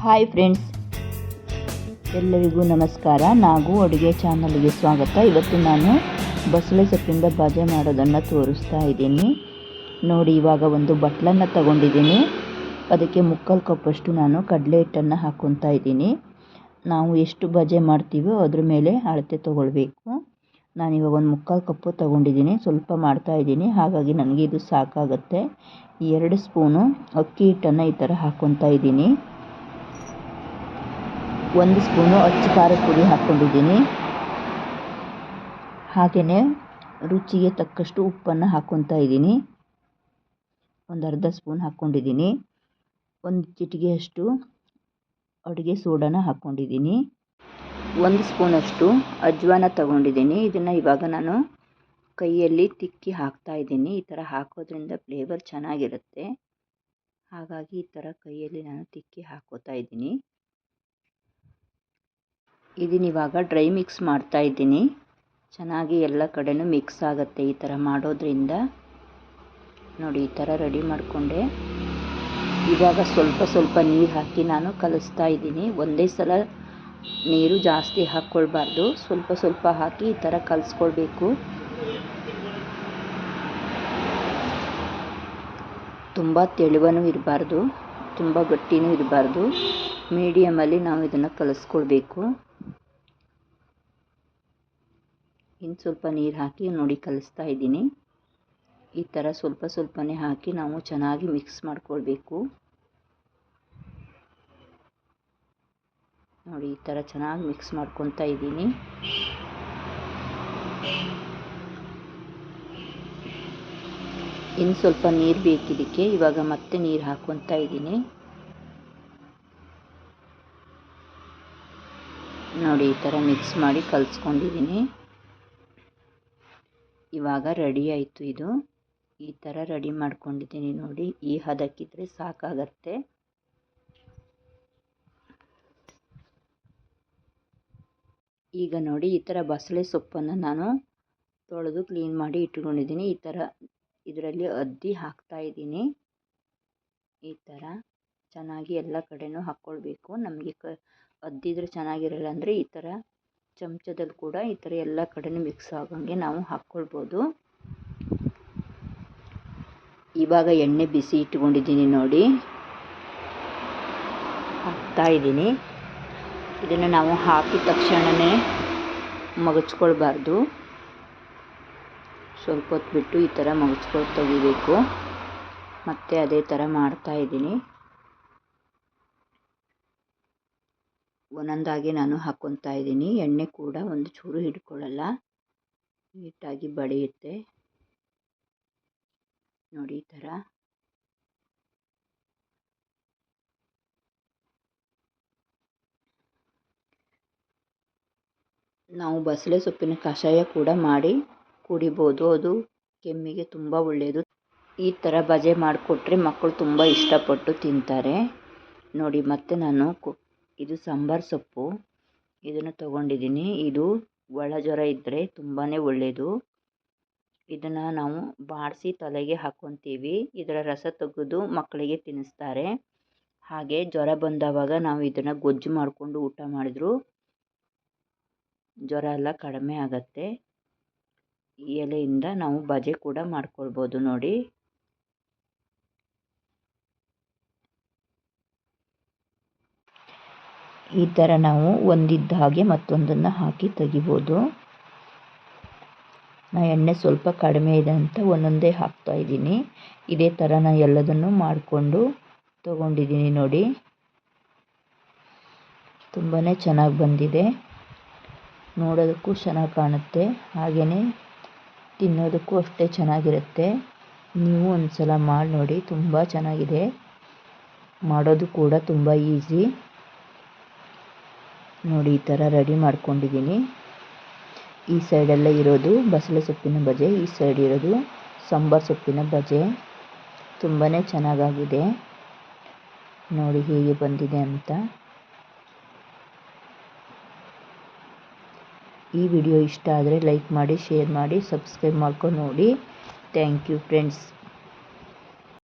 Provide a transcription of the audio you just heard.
Hi friends ಎಲ್ಲರಿಗೂ ನಮಸ್ಕಾರ. ನಾಗು ಅಡುಗೆ ಚಾನಲ್ಗೆ ಸ್ವಾಗತ. ಇವತ್ತು ನಾನು ಬಸಳೆ ಸೊಪ್ಪಿಂದ ಬಾಜೆ ಮಾಡೋದನ್ನು ತೋರಿಸ್ತಾ ಇದ್ದೀನಿ. ನೋಡಿ, ಇವಾಗ ಒಂದು ಬಟ್ಲನ್ನು ತಗೊಂಡಿದ್ದೀನಿ. ಅದಕ್ಕೆ ಮುಕ್ಕಾಲು ಕಪ್ಪಷ್ಟು ನಾನು ಕಡಲೆ ಹಿಟ್ಟನ್ನು ಹಾಕ್ಕೊತಾ ಇದ್ದೀನಿ. ನಾವು ಎಷ್ಟು ಬಜೆ ಮಾಡ್ತೀವೋ ಅದ್ರ ಮೇಲೆ ಅಳತೆ ತೊಗೊಳ್ಬೇಕು. ನಾನಿವಾಗ ಒಂದು ಮುಕ್ಕಾಲು ಕಪ್ಪು ತೊಗೊಂಡಿದ್ದೀನಿ. ಸ್ವಲ್ಪ ಮಾಡ್ತಾ ಇದ್ದೀನಿ. ಹಾಗಾಗಿ ನನಗೆ ಇದು ಸಾಕಾಗುತ್ತೆ. ಎರಡು ಸ್ಪೂನು ಅಕ್ಕಿ ಹಿಟ್ಟನ್ನು ಈ ಥರ ಹಾಕ್ಕೊತಾ ಇದ್ದೀನಿ. ಒಂದು ಸ್ಪೂನು ಅಚ್ಚು ಖಾರದ ಪುಡಿ ಹಾಕ್ಕೊಂಡಿದ್ದೀನಿ. ಹಾಗೆಯೇ ರುಚಿಗೆ ತಕ್ಕಷ್ಟು ಉಪ್ಪನ್ನು ಹಾಕ್ಕೊತಾ ಇದ್ದೀನಿ. ಒಂದು ಅರ್ಧ ಸ್ಪೂನ್ ಹಾಕ್ಕೊಂಡಿದ್ದೀನಿ. ಒಂದು ಚಿಟಿಗೆಯಷ್ಟು ಅಡುಗೆ ಸೋಡಾನ ಹಾಕ್ಕೊಂಡಿದ್ದೀನಿ. ಒಂದು ಸ್ಪೂನಷ್ಟು ಅಜ್ವಾನ ತಗೊಂಡಿದ್ದೀನಿ. ಇದನ್ನು ಇವಾಗ ನಾನು ಕೈಯಲ್ಲಿ ತಿಕ್ಕಿ ಹಾಕ್ತಾ ಇದ್ದೀನಿ. ಈ ಥರ ಹಾಕೋದ್ರಿಂದ ಫ್ಲೇವರ್ ಚೆನ್ನಾಗಿರುತ್ತೆ. ಹಾಗಾಗಿ ಈ ಥರ ಕೈಯಲ್ಲಿ ನಾನು ತಿಕ್ಕಿ ಹಾಕೋತಾ ಇದ್ದೀನಿ. ಇದನ್ನ ಇವಾಗ ಡ್ರೈ ಮಿಕ್ಸ್ ಮಾಡ್ತಾ ಇದ್ದೀನಿ. ಚೆನ್ನಾಗಿ ಎಲ್ಲ ಕಡೆನೂ ಮಿಕ್ಸ್ ಆಗುತ್ತೆ ಈ ಥರ ಮಾಡೋದ್ರಿಂದ. ನೋಡಿ, ಈ ಥರ ರೆಡಿ ಮಾಡಿಕೊಂಡೆ. ಇವಾಗ ಸ್ವಲ್ಪ ಸ್ವಲ್ಪ ನೀರು ಹಾಕಿ ನಾನು ಕಲಿಸ್ತಾ ಇದ್ದೀನಿ. ಒಂದೇ ಸಲ ನೀರು ಜಾಸ್ತಿ ಹಾಕ್ಕೊಳ್ಬಾರ್ದು. ಸ್ವಲ್ಪ ಸ್ವಲ್ಪ ಹಾಕಿ ಈ ಥರ ಕಲಿಸ್ಕೊಳ್ಬೇಕು. ತುಂಬ ತೆಳುವನೂ ಇರಬಾರ್ದು. ತುಂಬ ಗಟ್ಟಿನೂ ಇರಬಾರ್ದು. ಮೀಡಿಯಮಲ್ಲಿ ನಾವು ಇದನ್ನು ಕಲಿಸ್ಕೊಳ್ಬೇಕು ಇನ್ನು ಸ್ವಲ್ಪ ನೀರು ಹಾಕಿ ನೋಡಿ ಕಲಿಸ್ತಾ ಇದ್ದೀನಿ. ಈ ಥರ ಸ್ವಲ್ಪ ಸ್ವಲ್ಪನೇ ಹಾಕಿ ನಾವು ಚೆನ್ನಾಗಿ ಮಿಕ್ಸ್ ಮಾಡ್ಕೊಳ್ಬೇಕು. ನೋಡಿ, ಈ ಥರ ಚೆನ್ನಾಗಿ ಮಿಕ್ಸ್ ಮಾಡ್ಕೊತಾ ಇದ್ದೀನಿ. ಇನ್ನು ಸ್ವಲ್ಪ ನೀರು ಬೇಕಿದ್ದಕ್ಕೆ ಇವಾಗ ಮತ್ತೆ ನೀರು ಹಾಕ್ಕೊತಾ ಇದ್ದೀನಿ. ನೋಡಿ, ಈ ಥರ ಮಿಕ್ಸ್ ಮಾಡಿ ಕಲಸ್ಕೊಂಡಿದ್ದೀನಿ ಇವಾಗ ರೆಡಿ ಆಯಿತು ಇದು. ಈ ಥರ ರೆಡಿ ಮಾಡ್ಕೊಂಡಿದ್ದೀನಿ ನೋಡಿ. ಈ ಹದಕ್ಕಿದ್ರೆ ಸಾಕಾಗತ್ತೆ. ಈಗ ನೋಡಿ, ಈ ಥರ ಬಸಳೆ ಸೊಪ್ಪನ್ನು ನಾನು ತೊಳೆದು ಕ್ಲೀನ್ ಮಾಡಿ ಇಟ್ಕೊಂಡಿದ್ದೀನಿ ಈ ಥರ ಇದರಲ್ಲಿ ಅದ್ದಿ ಹಾಕ್ತಾ ಇದ್ದೀನಿ. ಈ ಥರ ಚೆನ್ನಾಗಿ ಎಲ್ಲ ಕಡೆನೂ ಹಾಕ್ಕೊಳ್ಬೇಕು. ನಮಗೆ ಕ ಅದ್ದಿದ್ರೆ ಚೆನ್ನಾಗಿರಲ್ಲ ಅಂದರೆ ಈ ಥರ ಚಮಚದಲ್ಲಿ ಕೂಡ ಈ ಥರ ಎಲ್ಲ ಕಡೆನೂ ಮಿಕ್ಸ್ ಆಗೋಂಗೆ ನಾವು ಹಾಕ್ಕೊಳ್ಬೋದು. ಇವಾಗ ಎಣ್ಣೆ ಬಿಸಿ ಇಟ್ಕೊಂಡಿದ್ದೀನಿ ನೋಡಿ. ಹಾಕ್ತಾ ಇದ್ದೀನಿ. ಇದನ್ನು ನಾವು ಹಾಕಿದ ತಕ್ಷಣವೇ ಮಗಚ್ಕೊಳ್ಬಾರ್ದು. ಸ್ವಲ್ಪ ಹೊತ್ತು ಬಿಟ್ಟು ಈ ಥರ ಮಗಚ್ಕೊಂಡು ತೆಗಿಬೇಕು. ಮತ್ತು ಅದೇ ಥರ ಮಾಡ್ತಾ ಇದ್ದೀನಿ. ಒಂದೊಂದಾಗಿ ನಾನು ಹಾಕ್ಕೊತಾ ಇದ್ದೀನಿ. ಎಣ್ಣೆ ಕೂಡ ಒಂದು ಚೂರು ಹಿಡ್ಕೊಳ್ಳಲ್ಲ. ನೀಟಾಗಿ ಬಡಿಯುತ್ತೆ. ನೋಡಿ ಈ ಥರ. ನಾವು ಬಸಳೆ ಸೊಪ್ಪಿನ ಕಷಾಯ ಕೂಡ ಮಾಡಿ ಕುಡಿಬೋದು. ಅದು ಕೆಮ್ಮಿಗೆ ತುಂಬ ಒಳ್ಳೆಯದು ಈ ಥರ ಬಜೆ ಮಾಡಿಕೊಟ್ರೆ ಮಕ್ಕಳು ತುಂಬ ಇಷ್ಟಪಟ್ಟು ತಿಂತಾರೆ. ನೋಡಿ ಮತ್ತೆ ನಾನು ಕು ಇದು ಸಾಂಬಾರು ಸೊಪ್ಪು. ಇದನ್ನು ತಗೊಂಡಿದ್ದೀನಿ. ಇದು ಒಳ ಜ್ವರ ಇದ್ದರೆ ತುಂಬಾ ಒಳ್ಳೆಯದು ಇದನ್ನು ನಾವು ಬಾಡಿಸಿ ತಲೆಗೆ ಹಾಕ್ಕೊತೀವಿ ಇದರ ರಸ ತೆಗೆದು ಮಕ್ಕಳಿಗೆ ತಿನ್ನಿಸ್ತಾರೆ. ಹಾಗೆ ಜ್ವರ ಬಂದವಾಗ ನಾವು ಇದನ್ನು ಗೊಜ್ಜು ಮಾಡಿಕೊಂಡು ಊಟ ಮಾಡಿದ್ರು. ಜ್ವರ ಎಲ್ಲ ಕಡಿಮೆ ಆಗತ್ತೆ. ಈ ಎಲೆಯಿಂದ ನಾವು ಬಜೆ ಕೂಡ ಮಾಡ್ಕೊಳ್ಬೋದು ನೋಡಿ. ಈ ಥರ ನಾವು ಒಂದಿದ್ದ ಹಾಗೆ ಮತ್ತೊಂದನ್ನು ಹಾಕಿ ತೆಗಿಬೋದು. ನಾ ಎಣ್ಣೆ ಸ್ವಲ್ಪ ಕಡಿಮೆ ಇದೆ ಅಂತ ಒಂದೊಂದೇ ಹಾಕ್ತಾ ಇದ್ದೀನಿ. ಇದೇ ಥರ ನಾ ಎಲ್ಲದನ್ನು ಮಾಡಿಕೊಂಡು ತಗೊಂಡಿದ್ದೀನಿ ನೋಡಿ. ತುಂಬಾ ಚೆನ್ನಾಗಿ ಬಂದಿದೆ. ನೋಡೋದಕ್ಕೂ ಚೆನ್ನಾಗಿ ಕಾಣುತ್ತೆ. ಹಾಗೆಯೇ ತಿನ್ನೋದಕ್ಕೂ ಅಷ್ಟೇ ಚೆನ್ನಾಗಿರುತ್ತೆ. ನೀವು ಒಂದು ಸಲ ಮಾಡಿ ನೋಡಿ, ತುಂಬ ಚೆನ್ನಾಗಿದೆ. ಮಾಡೋದು ಕೂಡ ತುಂಬ ಈಸಿ. ನೋಡಿ, ಈ ಥರ ರೆಡಿ ಮಾಡ್ಕೊಂಡಿದ್ದೀನಿ. ಈ ಸೈಡೆಲ್ಲ ಇರೋದು ಬಸಳೆ ಸೊಪ್ಪಿನ ಬಜೆ, ಈ ಸೈಡ್ ಇರೋದು ಸಾಂಬಾರು ಸೊಪ್ಪಿನ ಬಜೆ. ತುಂಬಾ ಚೆನ್ನಾಗಾಗಿದೆ. ನೋಡಿ, ಹೇಗೆ ಬಂದಿದೆ ಅಂತ. ಈ ವಿಡಿಯೋ ಇಷ್ಟ ಆದರೆ ಲೈಕ್ ಮಾಡಿ, ಶೇರ್ ಮಾಡಿ, ಸಬ್ಸ್ಕ್ರೈಬ್ ಮಾಡ್ಕೊಂಡು ನೋಡಿ. Thank you friends.